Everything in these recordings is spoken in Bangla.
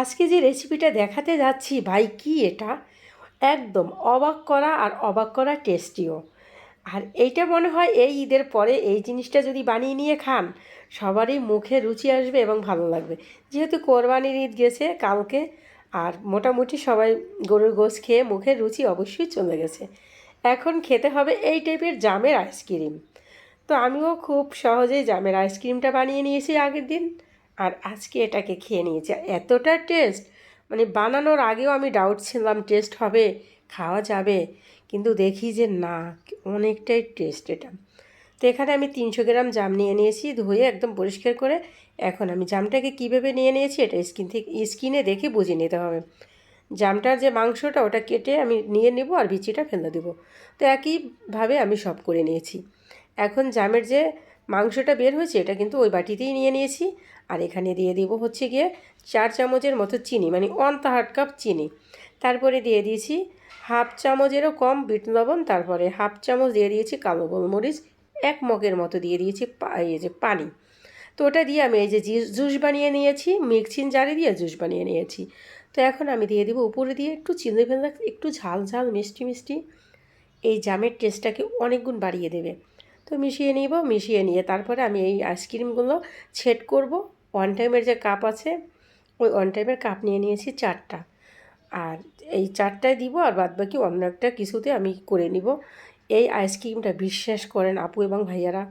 আজকে যে রেসিপিটা দেখাতে যাচ্ছি, ভাই, কি এটা? একদম অবাক করা আর অবাক করা টেস্টিও আর এইটা মনে হয় এই ঈদের পরে এই জিনিসটা যদি বানিয়ে নিয়ে খান, সবারই মুখে রুচি আসবে এবং ভালো লাগবে। যেহেতু কোরবানির ঈদ গেছে কালকে, আর মোটামুটি সবাই গরুর গোশ খেয়ে মুখের রুচি অবশ্যই চলে গেছে। এখন খেতে হবে এই টাইপের জামের আইসক্রিম তো আমিও খুব সহজেই জামের আইসক্রিমটা বানিয়ে নিয়েছি আগের দিন। আর আজকে এটাকে খেয়ে নিয়েছি। এতটা টেস্ট মানে বানানোর আগেও আমি ডাউট ছিলাম, টেস্ট হবে? খাওয়া যাবে? কিন্তু দেখি যে না, অনেকটাই টেস্ট এটা। তো এখানে আমি তিনশো গ্রাম জাম নিয়ে নিয়েছি, ধুয়ে একদম পরিষ্কার করে এখন আমি জামটাকে কীভাবে নিয়ে নিয়েছি এটা স্কিন থেকে, স্কিনে দেখে বুঝে নিতে হবে। জামটার যে মাংসটা, ওটা কেটে আমি নিয়ে নেব আর বিচিটা ফেলে দেবো। তো একইভাবে আমি সব করে নিয়েছি। এখন জামের যে মাংসটা বের হয়েছে, এটা কিন্তু ওই বাটিতেই নিয়ে নিয়েছি। আর এখানে দিয়ে দিব হচ্ছে গিয়ে চার চামচের মতো চিনি মানে ওয়ান থার্ড কাপ চিনি। তারপরে দিয়ে দিয়েছি হাফ চামচেরও কম বিট লবণ, তারপরে হাফ চামচ দিয়ে দিয়েছি কালো গোলমরিচ, এক মগের মতো দিয়ে দিয়েছি এই যে পানি। তো ওটা দিয়ে আমি এই যে জুস বানিয়ে নিয়েছি মিক্সিন জারে দিয়ে জুস বানিয়ে নিয়েছি। তো এখন আমি দিয়ে দিব উপরে দিয়ে একটু চিনি ফেলা, একটু ঝাল ঝাল মিষ্টি মিষ্টি। এই জামের টেস্টটাকে অনেক গুণ বাড়িয়ে দেবে। তো মিশিয়ে নিব, মিশিয়ে নিয়ে তারপরে আমি এই আইসক্রিমগুলো ছেট করব। ওয়ান টাইমের যে কাপ আছে, ওই ওয়ান টাইমের কাপ নিয়ে নিয়েছি চারটা। আর এই চারটায় দিব আর বাদ বাকি অন্য একটা কিছুতে আমি করে নিব। এই আইসক্রিমটা বিশ্বাস করেন আপু এবং ভাইয়ারা,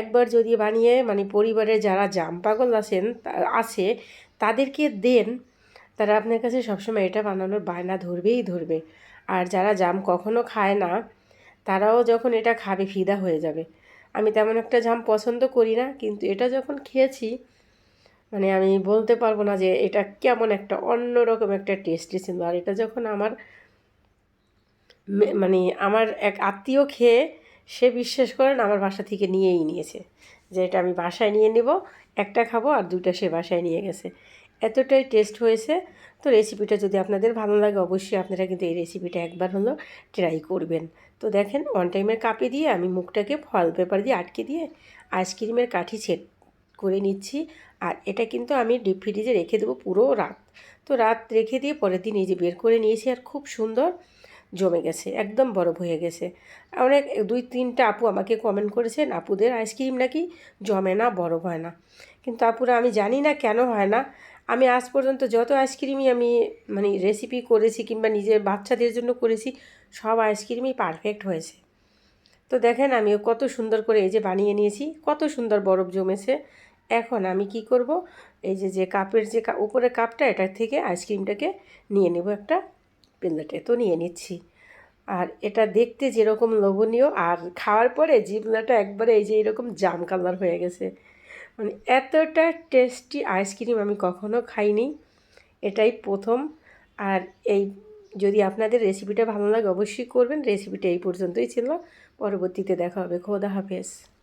একবার যদি বানিয়ে মানে পরিবারে যারা জাম পাগল আছেন আছে, তাদেরকে দেন, তারা আপনার কাছে সবসময় এটা বানানোর বায়না ধরবেই ধরবে। আর যারা জাম কখনো খায় না তারাও যখন এটা খাবে, ফিদা হয়ে যাবে। আমি তেমন একটা জাম পছন্দ করি না, কিন্তু এটা যখন খেয়েছি মানে আমি বলতে পারব না যে এটা কেমন একটা অন্য রকম একটা টেস্টি ছিল। আর এটা যখন আমার মানে আমার এক আত্মীয় খেয়ে সে বিশ্বাস করেন আমার বাসা থেকে নিয়েই নিয়েছে যে এটা আমি বাসায় নিয়ে নেব, একটা খাব আর দুইটা সে বাসায় নিয়ে গেছে। এতটাই টেস্ট হয়েছে। তো রেসিপিটা যদি আপনাদের ভালো লাগে, অবশ্যই আপনারা কিন্তু এই রেসিপিটা একবার হলো ট্রাই করবেন। তো দেখেন ওয়ান টাইমের কাপে দিয়ে আমি মুখটাকে ফল পেপার দিয়ে আটকে দিয়ে আইসক্রিমের কাঠি ছেট করে নিচ্ছি। আর এটা কিন্তু আমি ডিপ ফ্রিজে রেখে দেবো পুরো রাত। তো রাত রেখে দিয়ে পরের দিন এই যে বের করে নিয়েছি, আর খুব সুন্দর জমে গেছে, একদম বরফ হয়ে গেছে। অনেক, দুই, তিনটা আপু আমাকে কমেন্ট করেছেন, আপুদের আইসক্রিম নাকি জমে না, বরফ হয় না? কিন্তু আপুরা, আমি জানি না কেন হয় না। আমি আজ পর্যন্ত যত আইসক্রিমই আমি মানে রেসিপি করেছি কিংবা নিজের বাচ্চাদের জন্য করেছি, সব আইসক্রিমই পারফেক্ট হয়েছে। তো দেখেন আমি কত সুন্দর করে এই যে বানিয়ে নিয়েছি, কত সুন্দর বরফ জমেছে। এখন আমি কি করব? এই যে যে কাপের যে উপরে কাপটা, এটার থেকে আইসক্রিমটাকে নিয়ে নেব একটা প্লেটে তো নিয়ে নিচ্ছি। আর এটা দেখতে যেরকম লোভনীয়, আর খাওয়ার পরে জিবলাটা একবারে এই যে এরকম জাম কালার হয়ে গেছে। মানে এতটা টেস্টি আইসক্রিম আমি কখনো খাইনি, এটাই প্রথম। আর এই যদি আপনাদের রেসিপিটা ভালো লাগে অবশ্যই করবেন। রেসিপিটা এই পর্যন্তই ছিল। পরবর্তীতে দেখা হবে। খোদা হাফেজ।